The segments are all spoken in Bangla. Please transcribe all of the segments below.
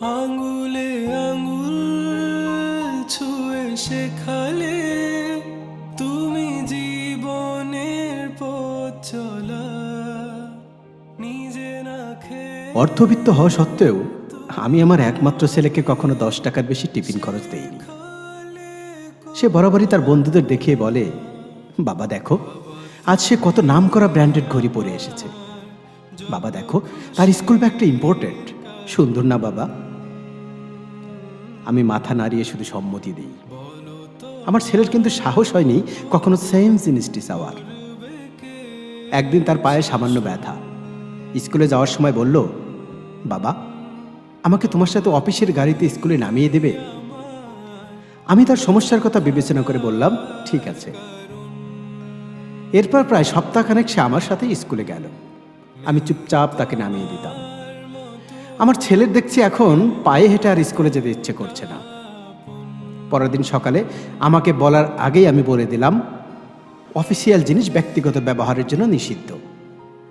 আঙ্গুলে আঙ্গুল ছুঁয়ে শেখালে তুমি জীবনের পথ চলা, নিজে না অর্থবিত্ত হওয়া সত্ত্বেও আমি আমার একমাত্র ছেলেকে কখনো দশ টাকার বেশি টিফিন খরচ দেইনি। সে বরাবরই তার বন্ধুদের দেখিয়ে বলে, বাবা দেখো, আজ সে কত নাম করা ব্র্যান্ডেড ঘড়ি পরে এসেছে। বাবা দেখো, তার স্কুল ব্যাগটা ইম্পর্টেন্ট সুন্দর না বাবা? আমি মাথা নাড়িয়ে শুধু সম্মতি দিই। আমার ছেলের কিন্তু সাহস হয়নি কখনো সেম জিনিসটি চাওয়ার। একদিন তার পায়ে সামান্য ব্যথা। স্কুলে যাওয়ার সময় বলল, বাবা, আমাকে তোমার সাথে অফিসের গাড়িতে স্কুলে নামিয়ে দেবে? আমি তার সমস্যার কথা বিবেচনা করে বললাম, ঠিক আছে। এরপর প্রায় সপ্তাহখানেক সে আমার সাথে স্কুলে গেল। আমি চুপচাপ তাকে নামিয়ে দিতাম। আমার ছেলের দেখছি এখন পায়ে হেঁটে আর স্কুলে যেতে ইচ্ছে করছে না। পরের দিন সকালে আমাকে বলার আগেই আমি বলে দিলাম, অফিসিয়াল জিনিস ব্যক্তিগত ব্যবহারের জন্য নিষিদ্ধ।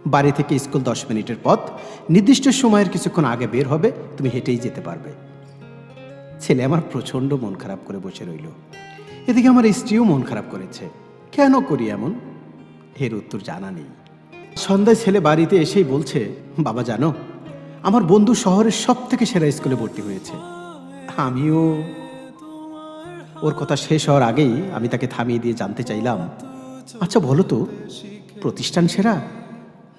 বাড়ি থেকে স্কুল দশ মিনিটের পথ, নির্দিষ্ট সময়ের কিছুক্ষণ আগে বের হবে, তুমি হেঁটেই যেতে পারবে। ছেলে আমার প্রচণ্ড মন খারাপ করে বসে রইল। এদিকে আমার স্ত্রীও মন খারাপ করেছে। কেন করি এমন? এর উত্তর জানা নেই। সন্ধ্যায় ছেলে বাড়িতে এসেই বলছে, বাবা, জানো আমার বন্ধু শহরের সব থেকে সেরা স্কুলে ভর্তি হয়েছে। আমিও। ওর কথা শেষ হওয়ার আগেই আমি তাকে থামিয়ে দিয়ে জানতে চাইলাম আচ্ছা বলো তো, প্রতিষ্ঠান সেরা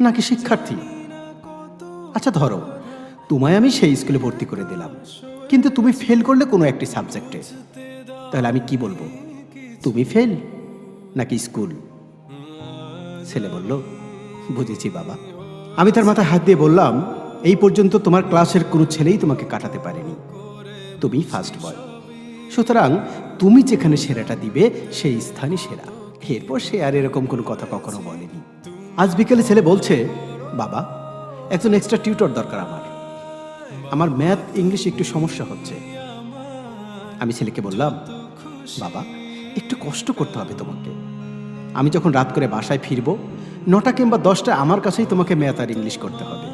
নাকি শিক্ষার্থী? আচ্ছা ধরো, তোমায় আমি সেই স্কুলে ভর্তি করে দিলাম, কিন্তু তুমি ফেল করলে কোনো একটি সাবজেক্টে। তাহলে আমি কি বলব? তুমি ফেল নাকি স্কুল? ছেলে বলল, বুঝেছি বাবা। আমি তার মাথায় হাত দিয়ে বললাম এই পর্যন্ত তোমার ক্লাসের কোনো ছেলেই তোমাকে কাটাতে পারেনি। তুমি ফার্স্ট বয় সুতরাং তুমি যেখানে সেরাটা দিবে, সেই স্থানই সেরা। এরপর সে আর এরকম কোনো কথা কখনো বলেনি। আজ বিকেলে ছেলে বলছে, বাবা, একজন এক্সট্রা টিউটর দরকার আমার। আমার ম্যাথ ইংলিশ একটু সমস্যা হচ্ছে। আমি ছেলেকে বললাম, বাবা, একটু কষ্ট করতে হবে তোমাকে। আমি যখন রাত করে বাসায় ফিরব, নটা কিংবা দশটা আমার কাছেই তোমাকে ম্যাথ আর ইংলিশ করতে হবে।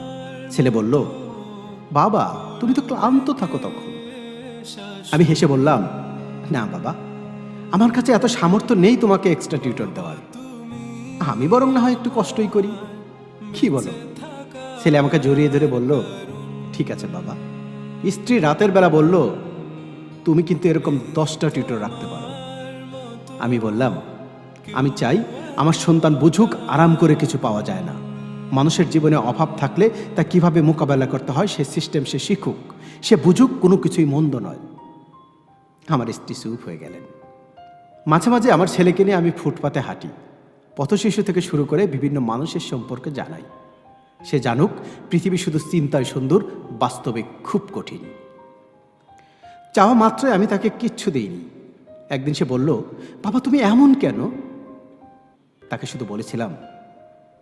ছেলে বলল, বাবা, তুমি তো ক্লান্ত থাকো তখন। আমি হেসে বললাম, না বাবা, আমার কাছে এত সামর্থ্য নেই তোমাকে এক্সট্রা টিউটর দেওয়ার। আমি বরং না হয় একটু কষ্টই করি। কি বলো? ছেলে আমাকে জড়িয়ে ধরে বলল, ঠিক আছে বাবা। স্ত্রী রাতের বেলা বলল, তুমি কিন্তু এরকম দশটা টিউটর রাখতে পারো। আমি বললাম, আমি চাই আমার সন্তান বুঝুক, আরাম করে কিছু পাওয়া যায় না। মানুষের জীবনে অভাব থাকলে তা কীভাবে মোকাবেলা করতে হয়, সে সিস্টেম সে শিখুক। সে বুঝুক, কোনো কিছুই মন্দ নয়। আমার স্ত্রী চুপ হয়ে গেলেন। মাঝে মাঝে আমার ছেলেকে নিয়ে আমি ফুটপাতে হাঁটি। পথশিশু থেকে শুরু করে বিভিন্ন মানুষের সম্পর্কে জানাই। সে জানুক, পৃথিবী শুধু চিন্তায় সুন্দর, বাস্তবে খুব কঠিন। চাওয়া মাত্রই আমি তাকে কিচ্ছু দিইনি। একদিন সে বলল, বাবা, তুমি এমন কেন? তাকে শুধু বলেছিলাম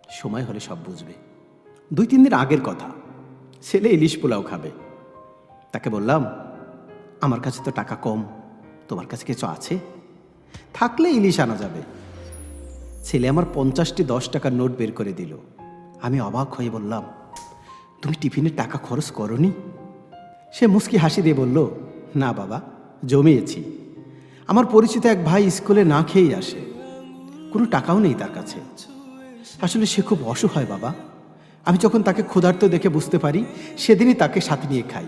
সময় হলে সব বুঝবে। দুই তিন দিন আগের কথা। ছেলে ইলিশ পোলাও খাবে। তাকে বললাম, আমার কাছে তো টাকা কম, তোমার কাছে কিছু আছে? থাকলে ইলিশ আনা যাবে। ছেলে আমার পঞ্চাশটি দশ টাকার নোট বের করে দিল। আমি অবাক হয়ে বললাম, তুমি টিফিনের টাকা খরচ করনি? সে মুস্কি হাসি দিয়ে বলল, না বাবা, জমিয়েছি। আমার পরিচিত এক ভাই স্কুলে না খেয়েই আসে। কোনো টাকাও নেই তার কাছে। আসলে সে খুব অসহায় বাবা। আমি যখন তাকে ক্ষুধার্ত দেখে বুঝতে পারি, সেদিনই তাকে সাথে নিয়ে খাই।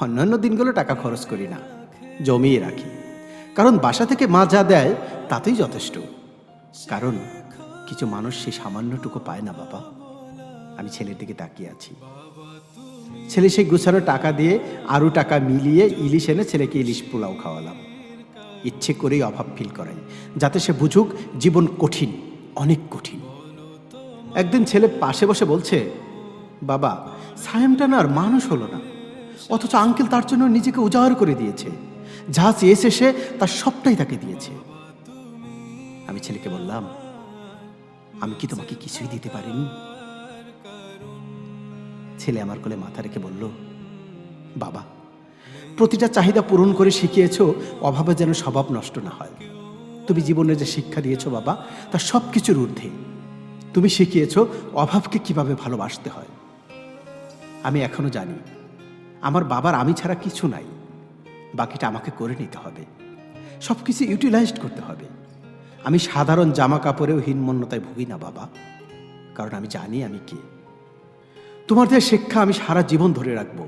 অন্যান্য দিনগুলো টাকা খরচ করি না, জমিয়ে রাখি। কারণ বাসা থেকে মা যা দেয়, তাতেই যথেষ্ট। কারণ কিছু মানুষ সে সামান্যটুকু পায় না, বাবা। আমি ছেলের দিকে তাকিয়ে আছি। ছেলে সেই গুছানো টাকা দিয়ে আরও টাকা মিলিয়ে ইলিশ এনে ছেলেকে ইলিশ পোলাও খাওয়ালাম। ইচ্ছে করেই অভাব ফিল করাই, যাতে সে বুঝুক জীবন কঠিন, অনেক কঠিন। একদিন ছেলে পাশে বসে বলছে, বাবা, সায়েমটা না আর মানুষ হলো না। অথচ আঙ্কেল তার জন্য নিজেকে উজাড় করে দিয়েছে। যা চেয়েছে সে, তার সবটাই তাকে দিয়েছে। আমি ছেলেকে বললাম, আমি কি তোমাকে কিছুই দিতে পারিনি? ছেলে আমার কোলে মাথা রেখে বলল, বাবা, প্রতিটা চাহিদা পূরণ করে শিখিয়েছ, অভাবে যেন স্বভাব নষ্ট না হয়। তুমি জীবনে যে শিক্ষা দিয়েছ, বাবা, তা সব কিছুর ঊর্ধ্বে। তুমি শিখিয়েছ অভাবকে কীভাবে ভালোবাসতে হয়। আমি এখনও জানি, আমার বাবার আমি ছাড়া কিছু নাই, বাকিটা আমাকে করে নিতে হবে সব কিছু ইউটিলাইজড করতে হবে। আমি সাধারণ জামা কাপড়েও হীনমন্যতায় ভুগি না, বাবা, কারণ আমি জানি আমি কে। তোমার দেওয়া শিক্ষা আমি সারা জীবন ধরে রাখব।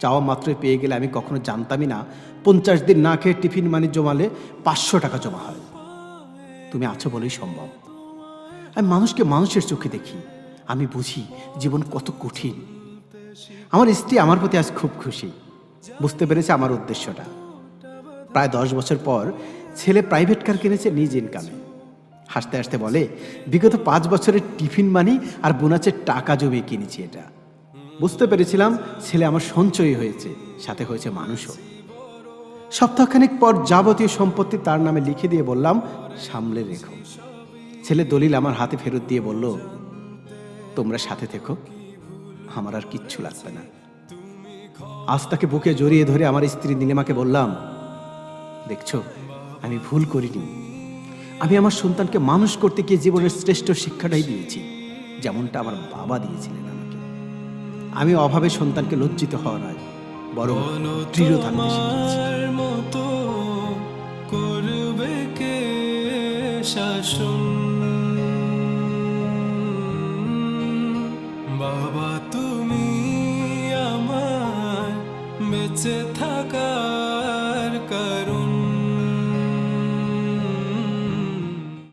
চাওয়া মাত্রই পেয়ে গেলে আমি কখনো জানতামই না, পঞ্চাশ দিন না খেয়ে টিফিন মানি জমালে পাঁচশো টাকা জমা হয়। তুমি আছো বলেই সম্ভব। আমি মানুষকে মানুষের চোখে দেখি। আমি বুঝি জীবন কত কঠিন। আমার স্ত্রী আমার প্রতি আজ খুব খুশি। বুঝতে পেরেছে আমার উদ্দেশ্যটা। প্রায় দশ বছর পর ছেলে প্রাইভেট কার কিনেছে নিজ ইনকামে হাসতে হাসতে বলে, বিগত পাঁচ বছরের টিফিন মানি আর বোনাসের টাকা জমিয়ে কিনেছি এটা। বুঝতে পেরেছিলাম ছেলে আমার সঞ্চয়ী হয়েছে, সাথে হয়েছে মানুষও। সপ্তাহখানেক পর যাবতীয় সম্পত্তি তার নামে লিখে দিয়ে বললাম, সামলে রেখো। ছেলে দলিল আমার হাতে ফেরত দিয়ে বলল, তোমরা সাথে থেকো, আমার আর কিচ্ছু লাগবে না। আজ তাকে বুকে জড়িয়ে ধরে আমার স্ত্রী নীলিমাকে বললাম, দেখছ, আমি ভুল করিনি। আমি আমার সন্তানকে মানুষ করতে গিয়ে জীবনের শ্রেষ্ঠ শিক্ষাটাই দিয়েছি, যেমনটা আমার বাবা দিয়েছিলেন আমাকে। আমি অভাবে সন্তানকে লজ্জিত হওয়া নয়, বরং দৃঢ় থাকতে বেঁচে থাক